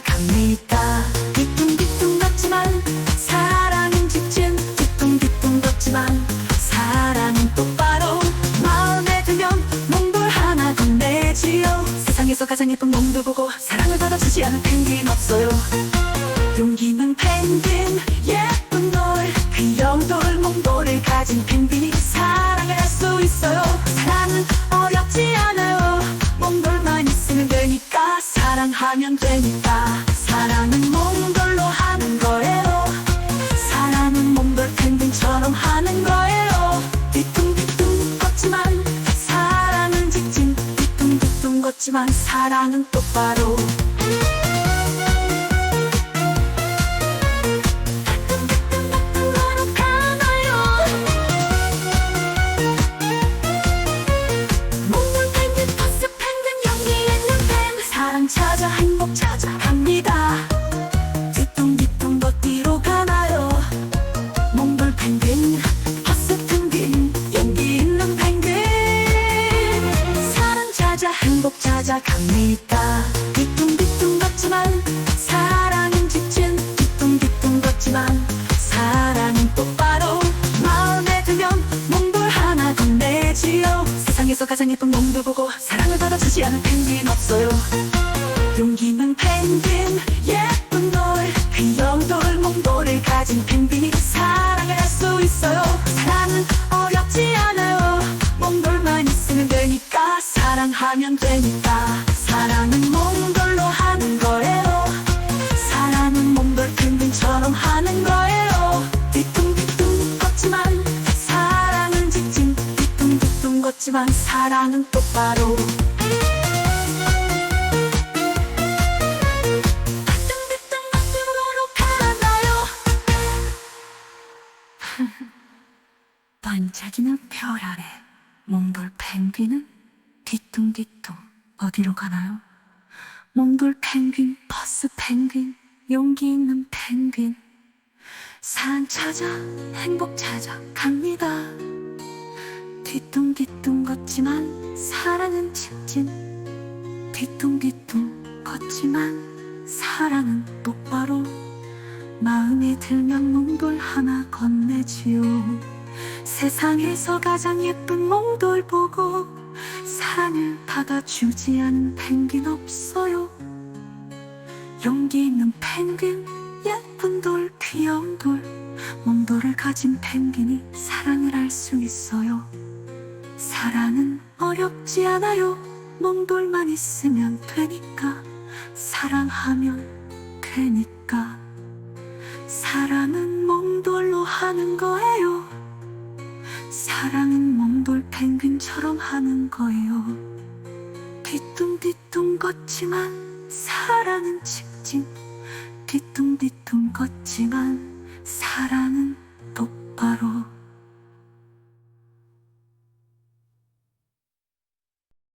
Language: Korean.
생각합니다. 뒤뚱뒤뚱 걷지만 사랑은 직진 뒤뚱뒤뚱 걷지만 사랑은 똑바로 마음에 들면 몽돌 하나 건네지요. 세상에서 가장 예쁜 몽돌 보고 사랑을 받아주지 않을 펭귄 없어요. 용기는 펭귄 예쁜 돌 귀여운 돌 몽돌을 가진 펭귄이 사랑을 할 수 있어요. 사랑은 어렵지 않아요. 몽돌만 있으면 되니까 사랑하면 되니까. 걷지만 사랑은 똑바로 갑니다. 뒤뚱뒤뚱 걷지만 사랑은 직진 뒤뚱뒤뚱 걷지만 사랑은 똑바로 마음에 들면 몽돌 하나 건네지요. 세상에서 가장 예쁜 몽돌 보고 사랑을 받아주지 않은 펭귄 없어요. 용기는 펭귄 예쁜 돌 귀여운 돌 몽돌을 가진 펭귄이 사랑을 할 수 있어요. 사랑은 어렵지 않아요. 몽돌만 있으면 되니까 사랑하면 되니까 걷지만 사랑은 똑바로. 반짝이는 별 아래 몽돌 펭귄은 뒤뚱뒤뚱 어디로 가나요? 몽돌 펭귄, 버스 펭귄, 용기 있는 펭귄. 사랑 찾아 행복 찾아 갑니다 뒤뚱뒤뚱 걷지만 사랑은 직진. 뒤뚱뒤뚱 걷지만 사랑은 똑바로. 마음에 들면 몽돌 하나 건네지요. 세상에서 가장 예쁜 몽돌 보고 사랑을 받아주지 않은 펭귄 없어요. 용기 있는 펭귄 예쁜 돌 귀여운 돌. 몽돌을 가진 펭귄이 사랑을 할수 있어요 사랑은 어렵지 않아요. 몽돌만 있으면 되니까. 사랑하면 되니까. 사랑은 몽돌로 하는 거예요. 사랑은 몽돌 펭귄처럼 하는 거예요. 뒤뚱뒤뚱 걷지만 사랑은 직진. 뒤뚱뒤뚱 걷지만 사랑은